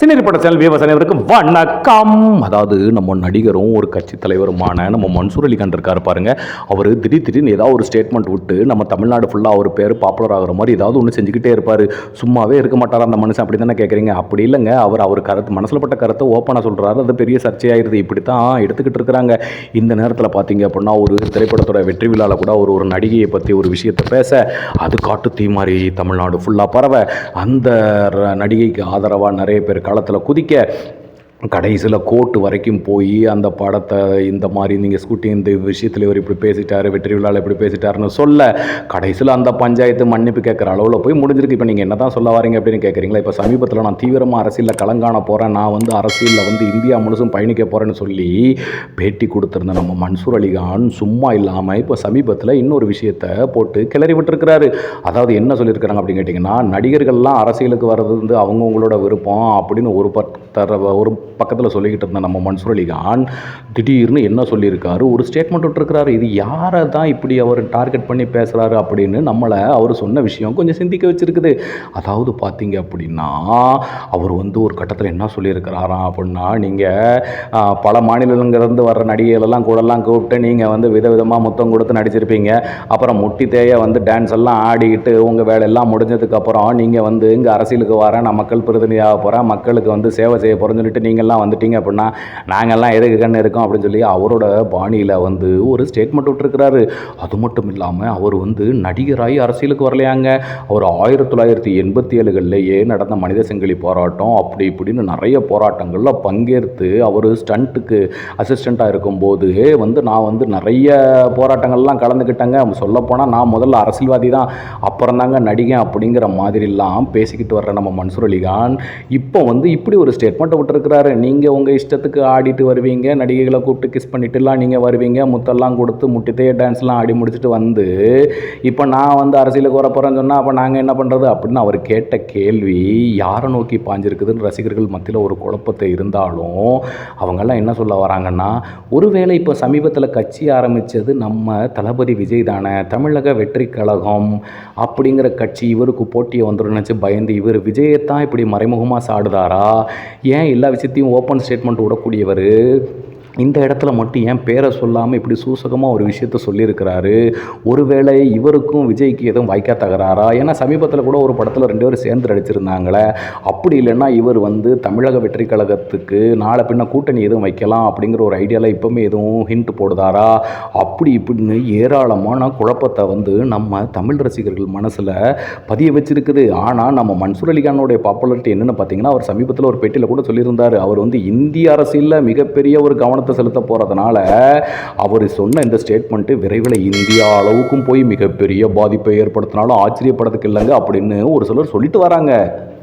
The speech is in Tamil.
சினிரி பட சேனல் விவசாயிகளுக்கு வணக்கம். அதாவது நம்ம நடிகரும் ஒரு கட்சி தலைவருமான நம்ம மன்சூர் அலிகான் இருக்காரு பாருங்க. அவர் திடீர் திடீர்னு ஏதாவது ஒரு ஸ்டேட்மெண்ட் விட்டு நம்ம தமிழ்நாடு ஃபுல்லாக அவர் பேர் பாப்புலர் ஆகிற மாதிரி ஏதாவது ஒன்று செஞ்சுக்கிட்டே இருப்பார். சும்மாவே இருக்க மாட்டார் அந்த மனுஷன் அப்படி தானே கேட்குறீங்க அப்படி இல்லைங்க. அவர் அவர் கருத்து மனசில் பட்ட கருத்தை ஓப்பனாக சொல்கிறாரு அது பெரிய சர்ச்சையாயிருது. இப்படி தான் எடுத்துக்கிட்டு இருக்கிறாங்க. இந்த நேரத்தில் பார்த்தீங்க அப்படின்னா ஒரு திரைப்படத்தோட வெற்றி விழாவில் கூட ஒரு ஒரு நடிகையை பற்றி ஒரு விஷயத்தை பேச அது காட்டு தீ மாதிரி தமிழ்நாடு ஃபுல்லாக பரவ அந்த ர- நடிகைக்கு ஆதரவாக நிறைய பேர் களத்தில் குதிக்க கடைசியில் கோர்ட்டு வரைக்கும் போய் அந்த படத்தை இந்த மாதிரி நீங்கள் ஸ்கூட்டி இந்த விஷயத்தில் இவர் இப்படி பேசிட்டார் வெற்றி விழாவில் இப்படி பேசிட்டாருன்னு சொல்ல கடைசியில் அந்த பஞ்சாயத்து மன்னிப்பு கேட்குற அளவில் போய் முடிஞ்சிருக்கு. இப்போ நீங்கள் என்ன தான் சொல்ல வரீங்க அப்படின்னு கேட்குறீங்களா? இப்போ சமீபத்தில் நான் தீவிரமாக அரசியலில் கலங்கான போகிறேன் நான் வந்து அரசியலில் வந்து இந்தியா முழுசும் பயணிக்க போகிறேன்னு சொல்லி பேட்டி கொடுத்துருந்த நம்ம மன்சூர் அலிகான் சும்மா இல்லாமல் இப்போ சமீபத்தில் இன்னொரு விஷயத்தை போட்டு கிளறி விட்டுருக்கிறாரு. அதாவது என்ன சொல்லியிருக்கிறாங்க அப்படின்னு கேட்டிங்கன்னா நடிகர்கள்லாம் அரசியலுக்கு வர்றது வந்து அவங்கவுங்களோட விருப்பம் அப்படின்னு ஒரு பட் தர ஒரு பக்கத்தில் சொல்லிக்கிட்டு இருந்த நம்ம மன்சூர் அலிகான் திடீர்னு என்ன சொல்லியிருக்காரு? ஒரு ஸ்டேட்மெண்ட் விட்டுருக்கிறாரு. இது யாரை தான் இப்படி அவர் டார்கெட் பண்ணி பேசுகிறாரு அப்படின்னு நம்மளை அவர் சொன்ன விஷயம் கொஞ்சம் சிந்திக்க வச்சுருக்குது. அதாவது பார்த்தீங்க அப்படின்னா அவர் வந்து ஒரு கட்டத்தில் என்ன சொல்லியிருக்கிறாராம் அப்படின்னா நீங்கள் பல மாநிலங்கள்லேருந்து வர்ற நடிகைகளெல்லாம் கூடலாம் கூப்பிட்டு நீங்கள் வந்து விதவிதமாக முத்தம் கொடுத்து நடிச்சிருப்பீங்க. அப்புறம் முட்டி தேய வந்து டான்ஸ் எல்லாம் ஆடிக்கிட்டு உங்கள் வேலையெல்லாம் முடிஞ்சதுக்கப்புறம் நீங்கள் வந்து இங்கே அரசியலுக்கு வரேன் நான் மக்கள் பிரதிநிதியாக போகிறேன் மக்களுக்கு வந்து சேவை செய்ய போகிறோம்னு சொல்லிட்டு நீங்கள்லாம் வந்துட்டீங்க அப்படின்னா நாங்கள்லாம் எதுக்கு கண்ணு இருக்கோம் அப்படின்னு சொல்லி அவரோட பாணியில் வந்து ஒரு ஸ்டேட்மெண்ட் விட்டுருக்கிறாரு. அது மட்டும் இல்லாமல் அவர் வந்து நடிகராகி அரசியலுக்கு வரலையாங்க. அவர் ஆயிரத்தி தொள்ளாயிரத்தி எண்பத்தி ஏழுகள்லேயே நடந்த மனித சங்கிலி போராட்டம் அப்படி இப்படின்னு நிறைய போராட்டங்களில் பங்கேற்று அவர் ஸ்டண்ட்டுக்கு அசிஸ்டண்ட்டாக இருக்கும்போது வந்து நான் வந்து நிறைய போராட்டங்கள்லாம் கலந்துக்கிட்டேங்க. சொல்லப்போனால் நான் முதல்ல அரசியல்வாதி தான் அப்புறம் தாங்க நடிகன் அப்படிங்கிற மாதிரிலாம் பேசிக்கிட்டு வர்ற நம்ம மன்சூர் அலிகான். இப்போ வந்து இப்படி ஒரு ஸ்டேட்மெண்ட் விட்டுருக்கிறாரு. நீங்கள் உங்கள் இஷ்டத்துக்கு ஆடிட்டு வருவீங்க. நடிகைகளை கூப்பிட்டு கிஸ் பண்ணிட்டுலாம் நீங்கள் வருவீங்க. முத்தெல்லாம் கொடுத்து முட்டித்தைய டான்ஸ்லாம் ஆடி முடிச்சுட்டு வந்து இப்போ நான் வந்து அரசியலுக்கு வர போகிறேன்னு சொன்னால் அப்போ நாங்கள் என்ன பண்ணுறது அப்படின்னு அவர் கேட்ட கேள்வி யாரை நோக்கி பாஞ்சிருக்குதுன்னு ரசிகர்கள் மத்தியில் ஒரு குழப்பத்தை இருந்தாலும் அவங்கெல்லாம் என்ன சொல்ல வராங்கன்னா ஒருவேளை இப்போ சமீபத்தில் கட்சி ஆரம்பித்தது நம்ம தளபதி விஜய் தானே தமிழக வெற்றி கழகம் அப்படிங்கிற கட்சி இவருக்கு போட்டியை வந்துடும் நினச்சி பயந்து இவர் விஜயத்தான் இப்படி மறைமுகமாக சாடுதாரா? ஏன் எல்லா விஷயத்தையும் ஓப்பன் ஸ்டேட்மெண்ட் விடக்கூடியவர் இந்த இடத்துல மட்டும் ஏன் பேரை சொல்லாமல் இப்படி சூசகமாக ஒரு விஷயத்த சொல்லியிருக்கிறாரு? ஒருவேளை இவருக்கும் விஜய்க்கு எதுவும் வாய்க்கா தகராறா? ஏன்னா சமீபத்தில் கூட ஒரு படத்தில் ரெண்டு பேரும் சேர்ந்து நடிச்சிருந்தாங்களே அப்படி இல்லைன்னா இவர் வந்து தமிழக வெற்றி கழகத்துக்கு நாளை பின்ன கூட்டணி எதுவும் வைக்கலாம் அப்படிங்கிற ஒரு ஐடியாவில் இப்போவுமே எதுவும் ஹிண்ட் போடுதாரா? அப்படி இப்படின்னு ஏராளமான குழப்பத்தை வந்து நம்ம தமிழ் ரசிகர்கள் மனசில் பதிய வச்சிருக்குது. ஆனால் நம்ம மன்சூர் அலிகானுடைய பாப்புலாரிட்டி என்னென்னு பார்த்தீங்கன்னா அவர் சமீபத்தில் ஒரு பேட்டியில் கூட சொல்லியிருந்தார். அவர் வந்து இந்திய அரசியலில் மிகப்பெரிய ஒரு கவனம் கவனத்தை செலுத்த போகிறதுனால அவர் சொன்ன இந்த ஸ்டேட்மெண்ட்டு விரைவில் இந்தியா அளவுக்கும் போய் மிகப்பெரிய பாதிப்பை ஏற்படுத்தினாலும் ஆச்சரியப்படுறதுக்கு இல்லைங்க அப்படின்னு ஒரு சிலர் சொல்லிட்டு வராங்க.